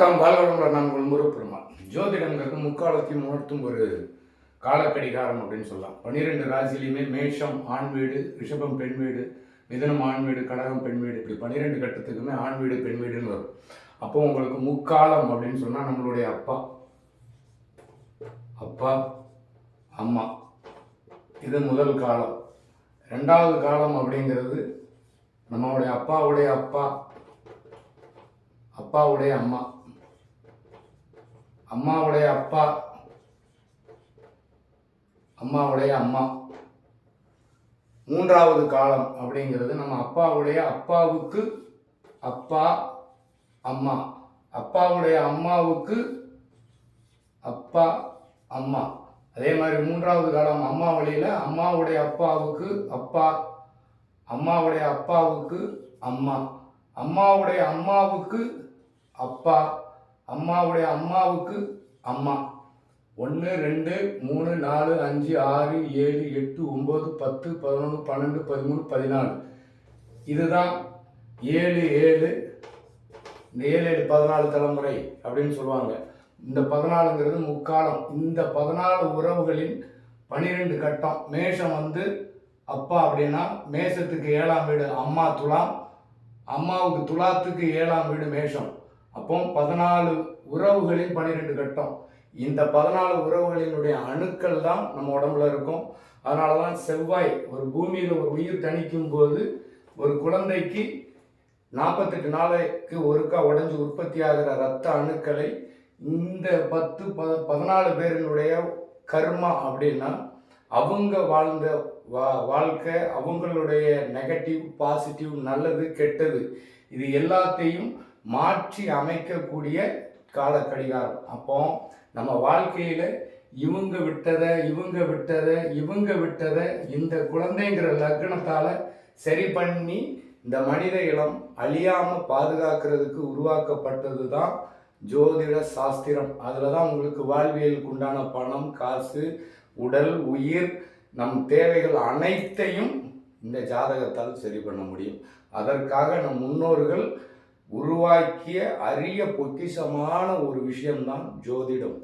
வணக்கம். வாழ்வளமுடன் நான் உங்கள் முருகப்பெருமாள் ஜோதிடங்கிறது முக்காலத்தையும் உணர்த்தும் ஒரு காலக்கடிகாரம் அப்படின்னு சொல்லலாம். பன்னிரெண்டு ராசிலையுமே மேஷம் ஆண் வீடு ரிஷபம் பெண் வீடு மிதனம் ஆண் வீடு கடகம் பெண் வீடு இப்படி பன்னிரெண்டு கட்டத்துக்குமே ஆண் வீடு பெண் வீடுன்னு வரும். அப்போ உங்களுக்கு முக்காலம் அப்படின்னு சொன்னால் நம்மளுடைய அப்பா அப்பா அம்மா. இது முதல் காலம். ரெண்டாவது காலம் அப்படிங்கிறது நம்மளுடைய அப்பாவுடைய அப்பா அப்பாவுடைய அம்மா. அம்மாவுடைய அப்பா. அம்மாவுடைய அம்மா. மூன்றாவது காலம் அப்படிங்கிறது நம்ம அப்பாவுடைய அப்பாவுக்கு அப்பா அம்மா. அப்பாவுடைய அம்மாவுக்கு அப்பா அம்மா. அதே மாதிரி மூன்றாவது காலம் அம்மா வழியில் அம்மாவுடைய அப்பாவுக்கு அப்பா அம்மாவுடைய அப்பாவுக்கு அம்மா. அம்மாவுடைய அம்மாவுக்கு அப்பா. அம்மாவுடைய அம்மாவுக்கு அம்மா. ஒன்று ரெண்டு மூணு நாலு அஞ்சு ஆறு ஏழு எட்டு ஒம்பது பத்து பதினொன்று பன்னெண்டு பதிமூணு பதினாலு. இதுதான் ஏழு ஏழு இந்த ஏழு ஏழு பதினாலு தலைமுறை அப்படின்னு சொல்லுவாங்க. இந்த பதினாலுங்கிறது முக்காலம். இந்த பதினாலு உறவுகளின் பனிரெண்டு கட்டம். மேஷம் வந்து அப்பா அப்படின்னா மேஷத்துக்கு ஏழாம் வீடு அம்மா துலாம். அம்மாவுக்கு துலாத்துக்கு ஏழாம் வீடு மேஷம். அப்போ பதினாலு உறவுகளின் பன்னிரெண்டு கட்டம். இந்த பதினாலு உறவுகளினுடைய அணுக்கள் தான் நம்ம உடம்புல இருக்கும். அதனால தான் செவ்வாய் ஒரு பூமியில் ஒரு உயிர் தணிக்கும் போது ஒரு குழந்தைக்கு நாற்பத்தெட்டு நாளைக்கு ஒருக்கா உடஞ்சி உற்பத்தி ஆகிற ரத்த அணுக்களை இந்த பத்து ப பதினாலு பேரினுடைய கர்மா அப்படின்னா அவங்க வாழ்ந்த வா வாழ்க்கை அவங்களுடைய நெகட்டிவ் பாசிட்டிவ் நல்லது கெட்டது இது எல்லாத்தையும் மாற்றி அமைக்கக்கூடிய கால கடிகாரம் அப்போ நம்ம வாழ்க்கையில் இவங்க விட்டதை இவங்க விட்டதை இவங்க விட்டதை இந்த குழந்தைங்கிற லக்னத்தால் சரி பண்ணி இந்த மனித இனம் அழியாமல் பாதுகாக்கிறதுக்கு உருவாக்கப்பட்டது தான் ஜோதிட சாஸ்திரம். அதில் தான் உங்களுக்கு வாழ்வியலுக்கு உண்டான பணம் காசு உடல் உயிர் நம் தேவைகள் அனைத்தையும் இந்த ஜாதகத்தால் சரி பண்ண முடியும். அதற்காக நம் முன்னோர்கள் உருவாக்கிய அரிய பொக்கிஷமான ஒரு விஷயம்தான் ஜோதிடம்.